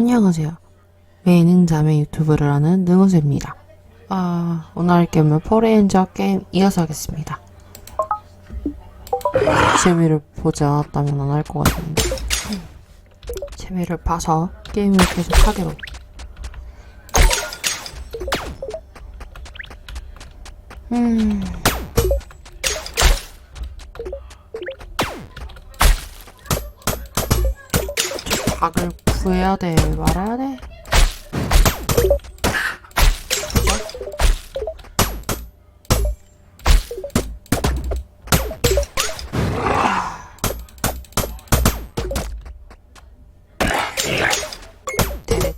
안녕하세요. 예능 자매 유튜브를 하는 능우세입니다. 아, 오늘 할 게임은 포레인저 게임 이어서 하겠습니다. 재미를 보지 않았다면 안 할 것 같은데. 재미를 봐서 게임을 계속 하기로. 음. 저 박을 구해야 돼, 말아야 돼? 네.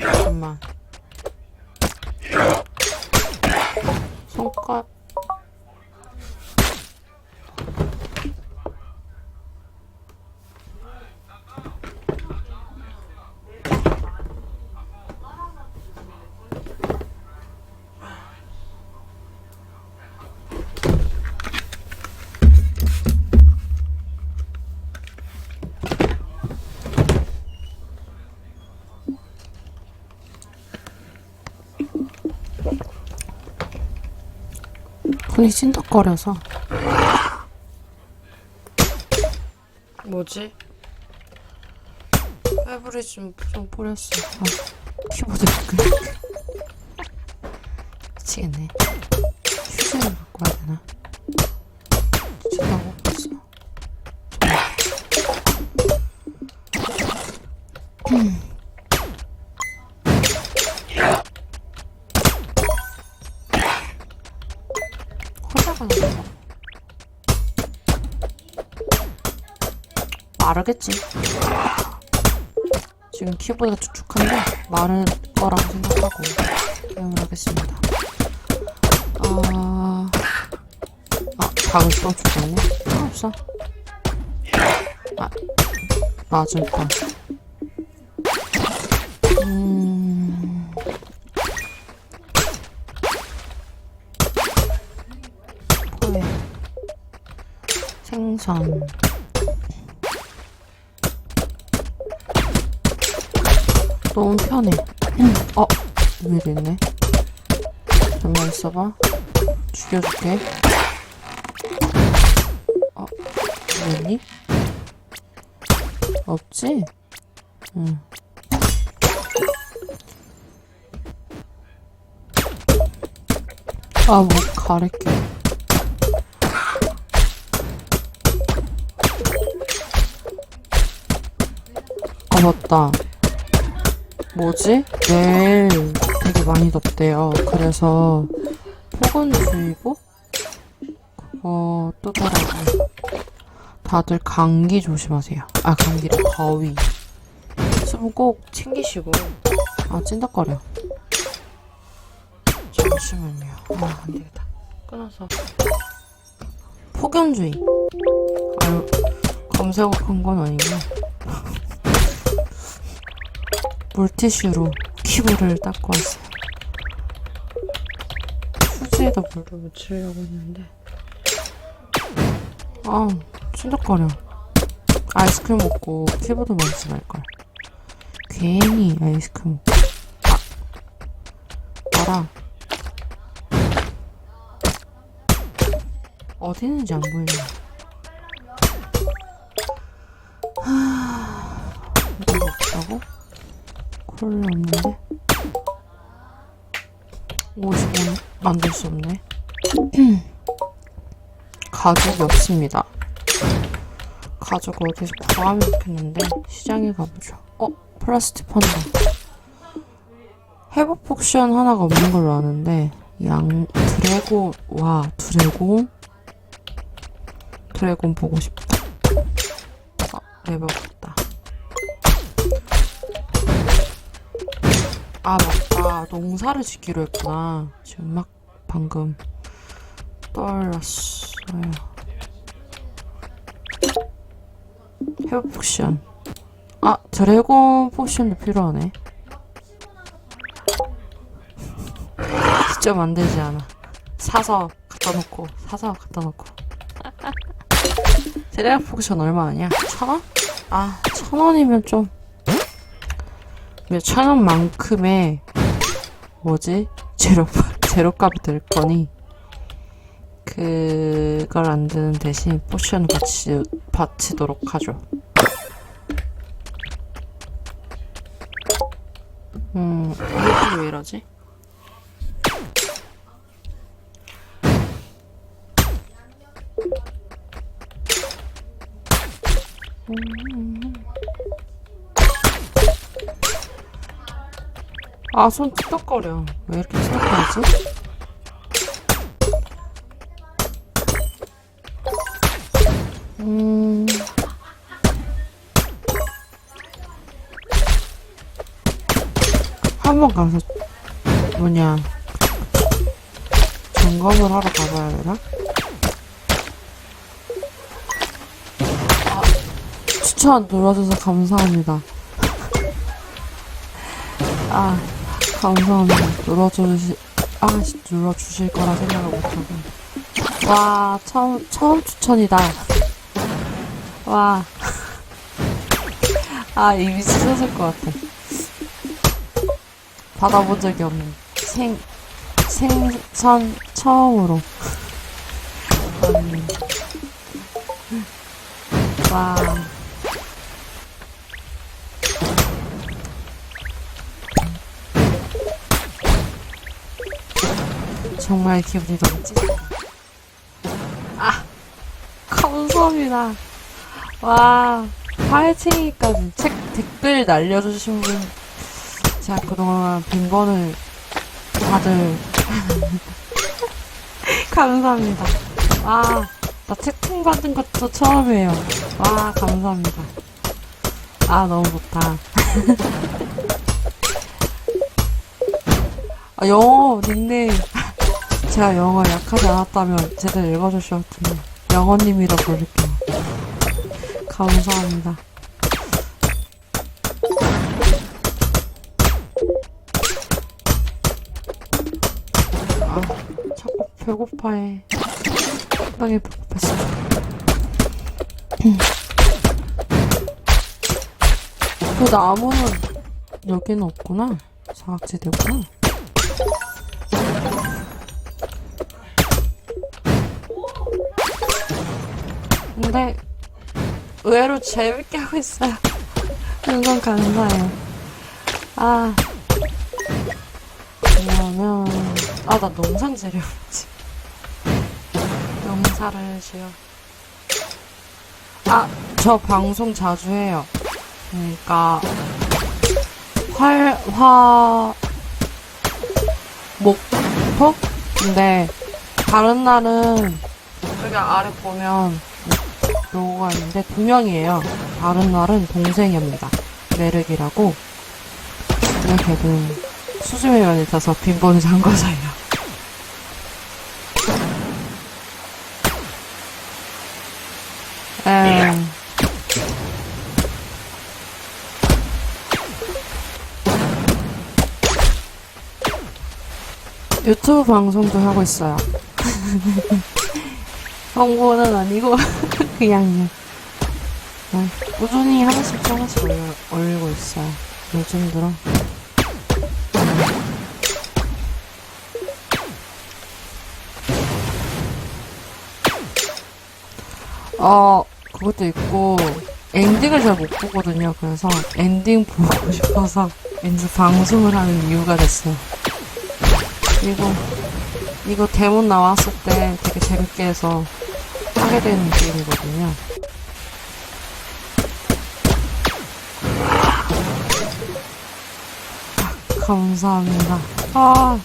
잠깐만. 손가 손이 찐덕거려서. 뭐지? 페브리즈 좀, 좀 뿌렸어. 아, 키보드 미끌 미치겠네 마르겠지. 지금 키보드가 축축한데 마를 거라고 생각하고 사용을 하겠습니다. 아... 아, 작은 또 죽었네? 상관없어. 아, 맞을 뻔 음... 포에 생선 너무 편해 어? 위에도 있네 잠깐만 있어봐 죽여줄게 어? 뭐니? 없지? 응 아, 뭐, 가릴게. 아, 맞다. 뭐지? 내일 되게 많이 덥대요. 그래서 폭언주의보? 그거 뜨더라고요. 다들 감기 조심하세요. 아, 감기래. 더위. 수분 꼭 챙기시고. 아, 찐덕거려. 잠시만요. 아, 안 되겠다. 끊어서. 폭염주의. 아유, 검색한 건 아니고. 물티슈로 피부를 닦고 왔어요. 휴지에다 물을 묻히려고 했는데. 아, 찐덕거려. 아이스크림 먹고 피부도 먹지 말걸. 괜히 아이스크림 먹고. 아, 알아. 어디 있는지 안 보이네. 콜라 없는데? 50원 만들 수 없네. 가죽이 없습니다. 가죽 어디서 구하면 좋겠는데 시장에 가보죠. 어? 플라스틱 판다. 회복 포션 하나가 없는 걸로 아는데 양 드래곤 와 드래곤 드래곤 보고 싶다. 아, 레버 아, 맞다. 농사를 짓기로 했구나. 지금 막 방금 떠올랐어요. 회복 포션. 아, 드래곤 포션도 필요하네. 직접 만들지 않아. 사서 갖다 놓고, 사서 갖다 놓고. 세레악 포션 얼마 아니야? 천 원? 아, 천 원이면 좀. 왜천 원만큼의, 뭐지? 제로, 제로값이 될 거니. 그걸 안 드는 대신 포션 같이 바치도록 하죠. 음, 왜 이러지? 아, 손 찌떡거려. 왜 이렇게 찌떡거리지? 음. 한 번 가서, 뭐냐, 점검을 하러 가봐야 되나? 아, 추천 눌러줘서 감사합니다. 아, 감사합니다. 눌러주시, 아, 씨, 눌러주실 거라 생각을 못하고. 와, 처음, 처음 추천이다. 와. 아, 이미 찢어질 것 같아. 받아본 적이 없는 생, 생선 처음으로. 와. 정말 기분이 너무 찢어. 아, 감사합니다. 와, 파헤치기까지 책 댓글 날려주신 분, 제가 그동안 빈번을 다들 감사합니다. 와, 나 채팅 받은 것도 처음이에요. 와, 감사합니다. 아, 너무 좋다. 아, 영어 닉네임. 제가 영어 약하지 않았다면 제대로 읽어주셨을 텐데. 영어님이라 부를게요. 감사합니다. 아, 자꾸 배고파해. 적당히 배고팠어. 그 나무는 여기는 없구나. 사각지대구나. 근데 의외로 재밌게 하고 있어요. 항상 감사해요. 아. 그러면, 아, 나 농산 재료지. 농사를 지어. 아, 저 방송 자주 해요. 그러니까, 활, 화, 목포? 근데, 다른 날은, 저기 아래 보면, 로고가 있는데 두 명이에요. 다른 날은 동생입니다. 메르기라고. 근데 걔는 수줍음이 많이 있어서 빈번히 잠궈서예요. 에 유튜브 방송도 하고 있어요. 홍보는 아니고 그냥요. 네, 꾸준히 하나씩 하나씩 올려, 올리고 있어요. 요즘 들어. 어, 그것도 있고, 엔딩을 잘 못 보거든요. 그래서 엔딩 보고 싶어서 왠지 방송을 하는 이유가 됐어요. 그리고 이거 대본 나왔을 때 되게 재밌게 해서 하게 되는 게임이거든요. 아, 감사합니다. 아,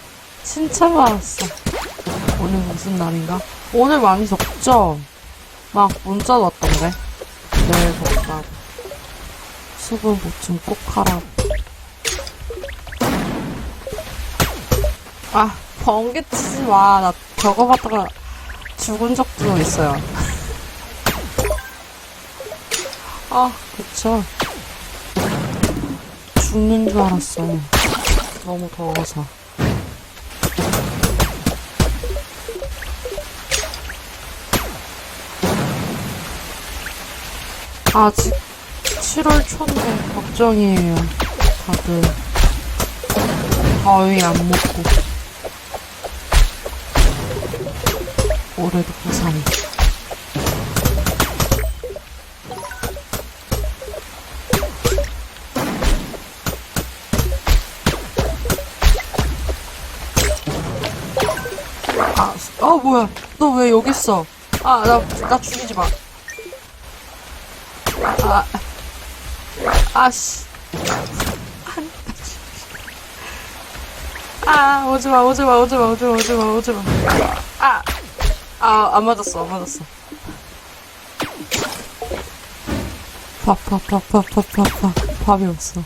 진짜 많았어. 오늘 무슨 날인가? 오늘 많이 덥죠? 막 문자 왔던데. 내일 덥다고. 수분 보충 꼭 하라고. 아, 번개 치지 마. 나 저거 받다가 죽은 적도 있어요. 아, 그쵸. 죽는 줄 알았어요. 너무 더워서. 아직 7월 초인데 걱정이에요. 다들 더위 안 먹고 올해도 부산. 아, 아 뭐야? 너 왜 여기 있어? 아, 나, 나 죽이지 마. 아, 아씨. 아, 오지마, 오지마, 오지마, 오지마, 오지마, 오지마. 아, 아, 안 맞았어, 안 맞았어. 밥, 밥, 밥, 밥, 밥, 밥, 밥. 밥이 없어.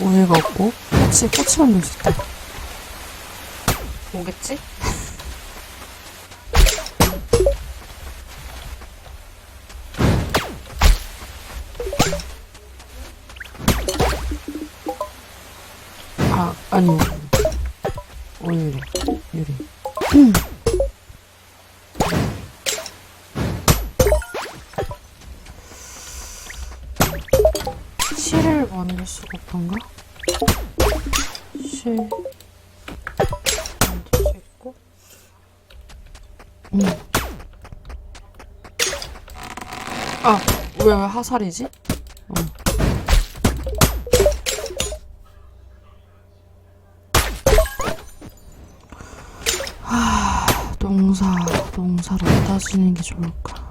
우유가 없고, 꼬치, 꼬치 만들 수 있다. 오겠지? 아, 아니. 화살이지? 어. 농사, 농사를 어디다 지는 게 좋을까?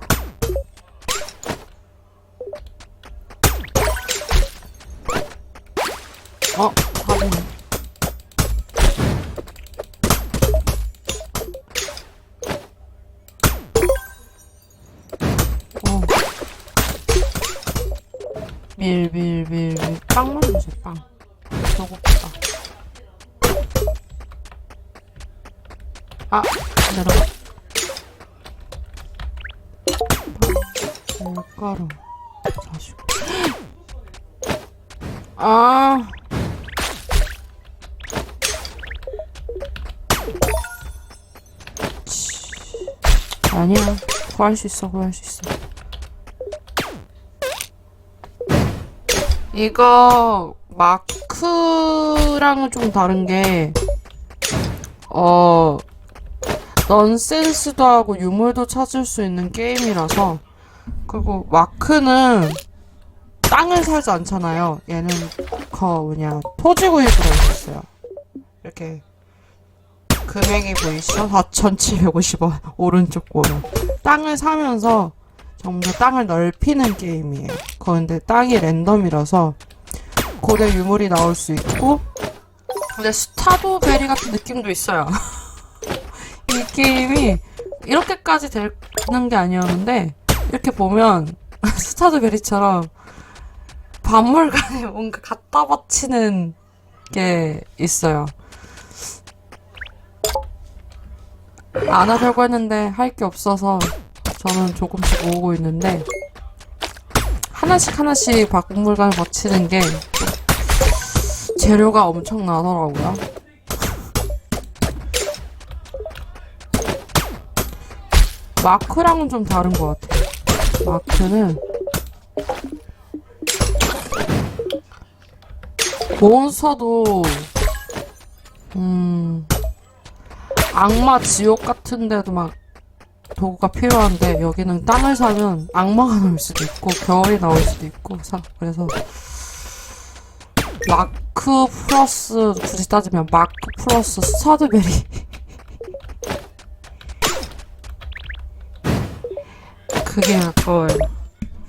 구할 수 있어, 구할 수 있어. 이거, 마크랑은 좀 다른 게, 어, 넌센스도 하고 유물도 찾을 수 있는 게임이라서 그리고 마크는 땅을 살지 않잖아요. 얘는 그 뭐냐 토지 구입으로 있었어요. 이렇게 금액이 보이시죠? 4,750원 오른쪽 보면 땅을 사면서 전부 땅을 넓히는 게임이에요. 그런데 땅이 랜덤이라서 고대 유물이 나올 수 있고 근데 스타도베리 같은 느낌도 있어요. 이 게임이 이렇게까지 되는 게 아니었는데 이렇게 보면 스타드베리처럼 박물관에 뭔가 갖다 바치는 게 있어요. 안 하려고 했는데 할 게 없어서 저는 조금씩 모으고 있는데 하나씩 하나씩 박물관에 바치는 게 재료가 엄청 나더라고요. 마크랑은 좀 다른 것 같아요. 마크는 몬스터도 음 악마 지옥 같은 데도 막 도구가 필요한데 여기는 땅을 사면 악마가 나올 수도 있고 겨울이 나올 수도 있고 사 그래서 마크 플러스 굳이 따지면 마크 플러스 스타드베리 그게 아까워요.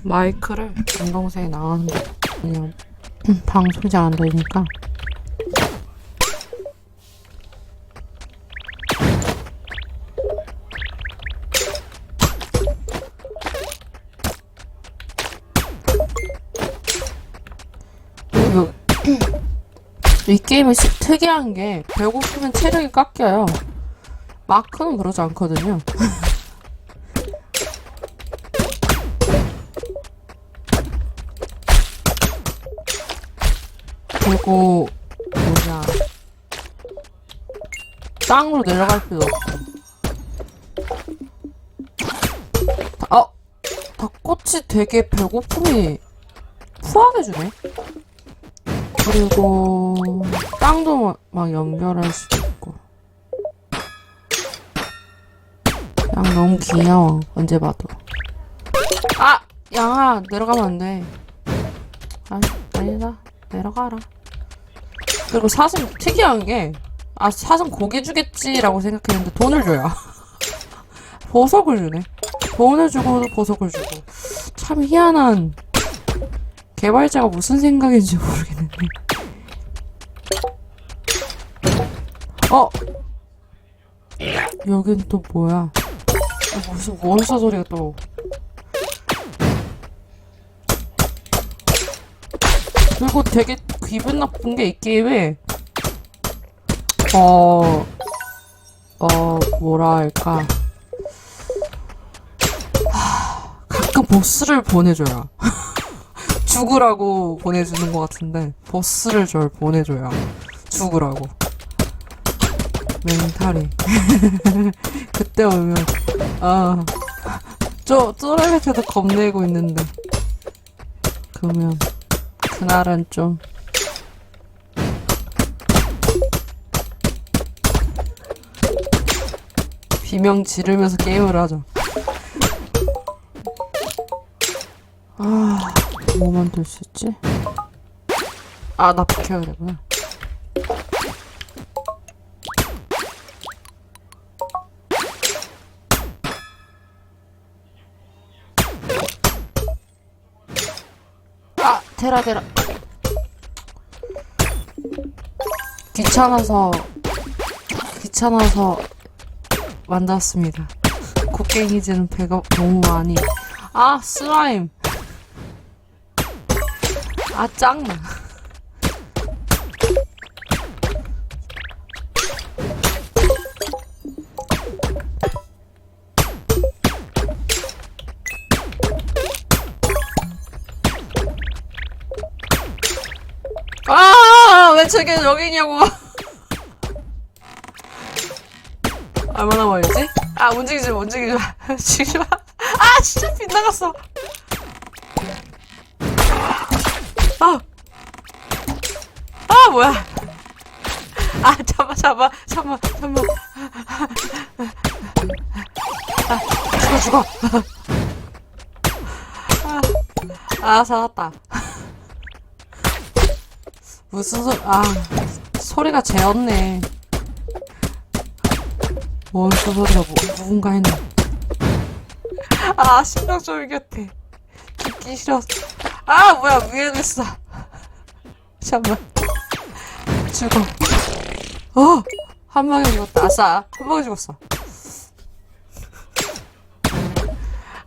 마이크를 남동생이 나가는데 그냥 방송 잘안 되니까 이 게임이 시- 특이한 게 배고프면 체력이 깎여요. 마크는 그러지 않거든요. 그리고 뭐냐 땅으로 내려갈 필요 없어. 닭꼬치 되게 배고픔이 후하게 주네. 그리고 땅도 막- 막 연결할 수도 있고. 양 너무 귀여워. 언제 봐도. 아! 양아 내려가면 안 돼. 아니, 아니다. 내려가라. 그리고 사슴 특이한 게, 아, 사슴 고기 주겠지라고 생각했는데 돈을 줘요. 보석을 주네. 돈을 주고 보석을 주고. 참 희한한 개발자가 무슨 생각인지 모르겠는데. 어? 여긴 또 뭐야? 어, 무슨 몬스터 소리가 또. 그리고 되게 기분 나쁜 게 이 게임에 어, 어, 뭐라 할까. 하, 가끔 보스를 보내줘요. 죽으라고 보내주는 것 같은데, 보스를 절 보내줘요. 죽으라고. 멘탈이. 그때 오면, 아, 저, 쪼레한테도 겁내고 있는데. 그러면, 그날은 좀, 비명 지르면서 게임을 하죠. 아, 뭐 만들 수 있지? 아, 나 비켜야 되구나. 아, 테라, 테라. 귀찮아서, 귀찮아서 만들었습니다. 곡괭이즈는 배가 너무 많이. 아, 슬라임. 아, 짱나. 저게 여기 있냐고. 얼마나 멀지? 아, 움직이지 마, 움직이지 마. 움직이지 마. 아, 진짜 빗나갔어. 아. 아, 뭐야. 아, 잠깐만, 잠깐만, 잠깐만, 잠깐만. 아, 죽어, 죽어. 아, 아, 살았다. 무슨 소, 아, 소리가 재었네. 몬스터 소리가 뭐, 누군가 했네. 아, 심장 쫄깃해. 듣기 싫었어. 아, 뭐야, 위에 있어. 잠깐만. 죽어. 어! 한 방에 죽었다. 아싸. 한 방에 죽었어.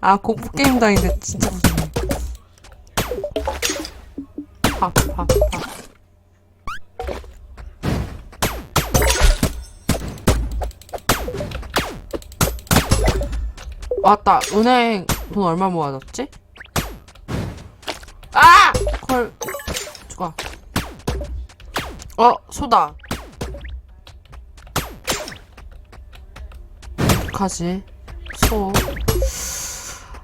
아, 공포 게임 당인데 진짜 무섭네. 팍, 팍, 팍. 맞다. 은행 돈 얼마 모아졌지? 아! 걸. 죽어. 어, 소다. 가지. 소.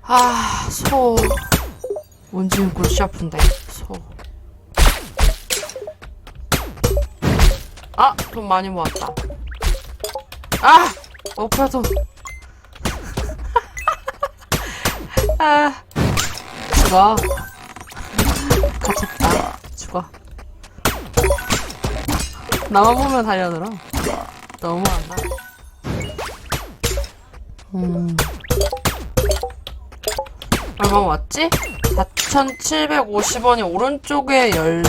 아, 소. 뭔지는 골치 아픈데. 소. 아, 돈 많이 모았다. 아! 오빠도. 아. 죽어. 갇혔다. 죽어. 나만 보면 달려들어. 너무한다. 음. 얼마 왔지? 4,750원이 오른쪽에 열,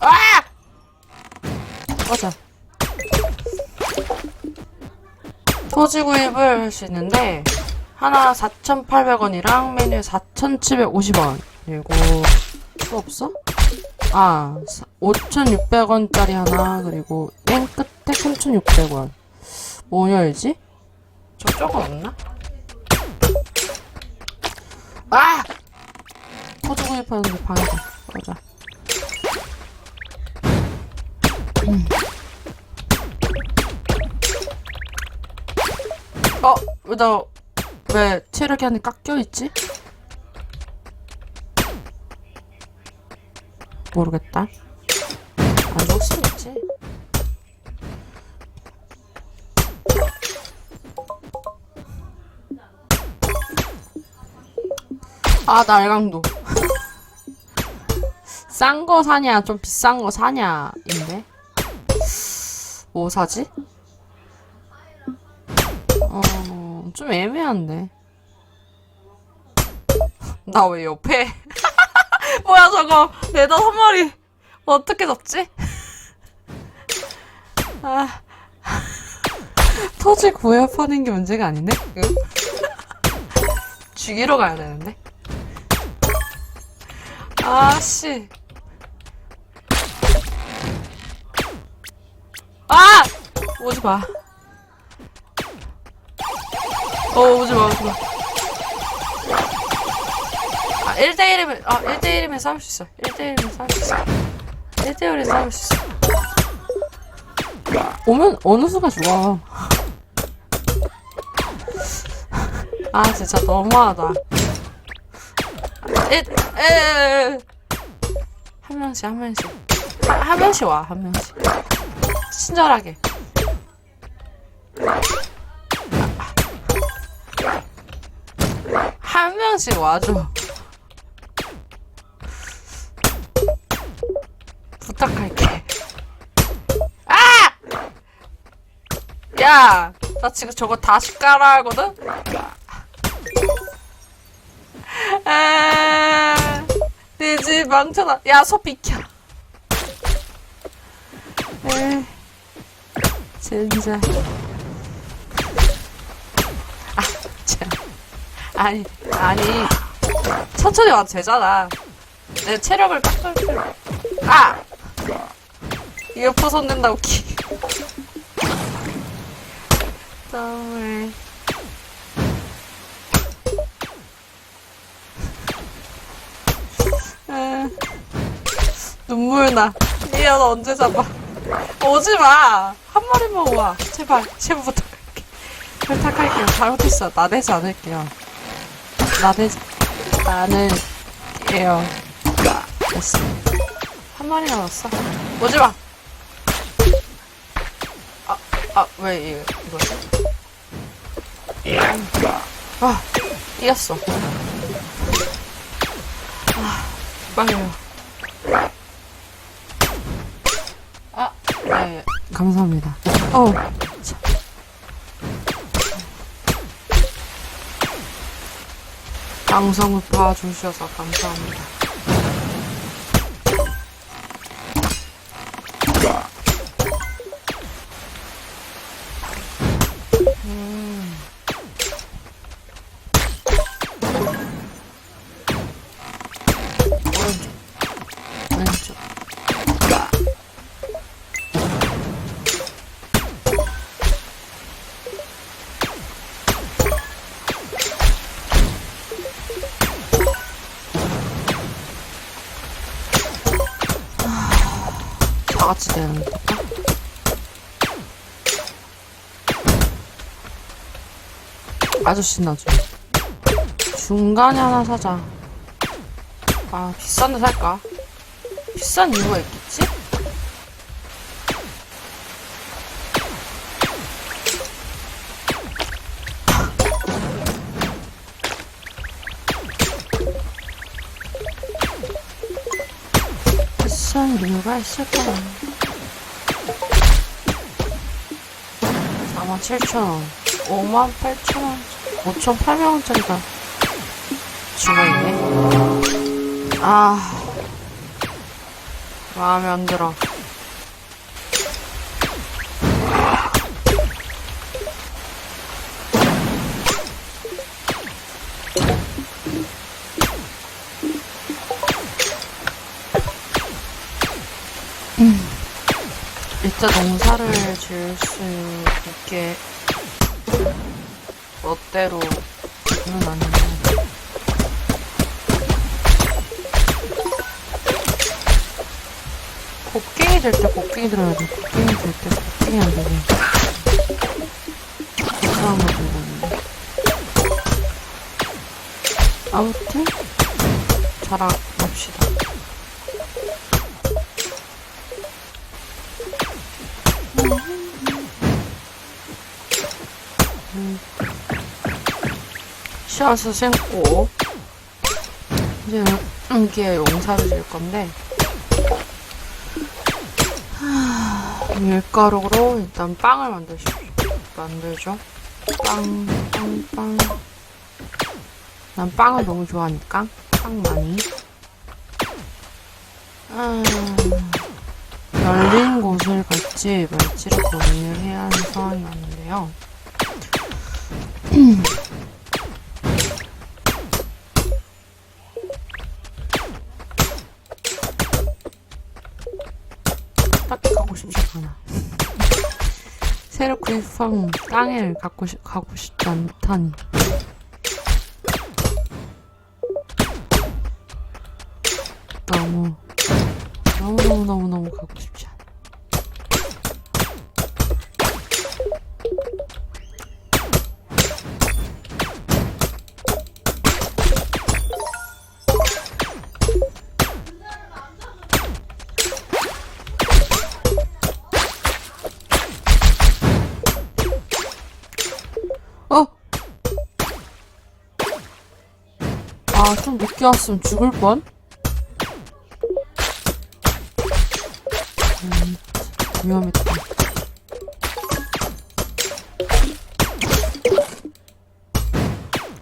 아! 맞아. 토지 구입을 할 수 있는데, 하나 4,800원이랑 메뉴 4,750원. 그리고, 또 없어? 아, 5,600원짜리 하나, 그리고 맨 끝에 3,600원. 뭐 열지? 저쪽은 없나? 아! 포즈 구입하는데 방해다. 맞아. 음. 어, 왜 나, 왜 체력이 안에 깎여있지? 모르겠다. 아, 욕심있지? 아, 날강도. 싼 거 사냐, 좀 비싼 거 사냐, 인데. 뭐 사지? 좀 애매한데. 나 왜 옆에? 뭐야, 저거. 레더 한 마리. 어떻게 잡지? 아. 토지 구협하는 게 문제가 아닌데? 응? 죽이러 가야 되는데? 아씨. 아! 오지 마. 어, 오지 마, 오지 마. 아, 1대1이면, 아, 1대1이면 싸울 수 있어. 1대1이면 싸울 수 있어. 1대1에 싸울 수 있어. 오면 어느 순간 죽어. 아, 진짜 너무하다. 한 명씩, 한 명씩. 한, 한 명씩 와, 한 명씩. 친절하게. 한 명씩 와줘. 부탁할게. 아! 야! 나 지금 저거 다시 깔아 하거든? 아, 내집 망쳐놔. 야, 소 비켜. 에, 진짜. 아, 참. 아니, 아니. 천천히 와도 되잖아. 내 체력을 깎을 필요. 아! 이거 키. 너무해. 에, 눈물 나. 얘야, 너 언제 잡아? 오지 마! 한 마리만 와. 제발, 제발 부탁할게. 부탁할게요. 잘못했어. 나대지 않을게요. 나대지 않을게요. 됐어. 한 마리 남았어. 오지 마! 아, 아, 왜, 이거, 이거지? 아, 이겼어. 아, 빨리요. 아, 네, 감사합니다. 어, 방송을 봐주셔서 감사합니다. 다 같이 되는 거. 아저씨 나죠. 중간에 하나 사자. 아, 비싼 데 살까? 비싼 이유가 있겠 지? 비싼 이유가 있을까? 47,000원. 58,000원. 5,800원짜리가 죽어있네. 아. 마음에 안 들어. 일단 농사를 지을 수 있게 멋대로는 아닌데 곡괭이 될 때 곡괭이 들어야지. 곡괭이 될 때 곡괭이 안 되게 이상한 거 들고 있네. 아무튼 자랑 샷을 신고 이제 여기에 용사를 질 건데 하, 밀가루로 일단 빵을 만드십시오. 만들죠. 빵, 빵, 빵. 난 빵을 너무 좋아하니까 빵 많이. 아, 열린 곳을 갈지 말지를 고민을 해야 하는 상황이 왔는데요. 않아. 새로 구입한 땅을 갖고 싶, 가고 싶지 않다니. 너무, 너무 너무 너무 너무 가고 싶지 않아. 아, 좀 늦게 왔으면 죽을 뻔? 음, 위험했다.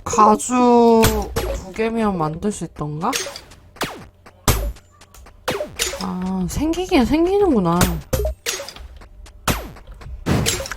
가주 두 개면 만들 수 있던가? 아, 생기긴 생기는구나.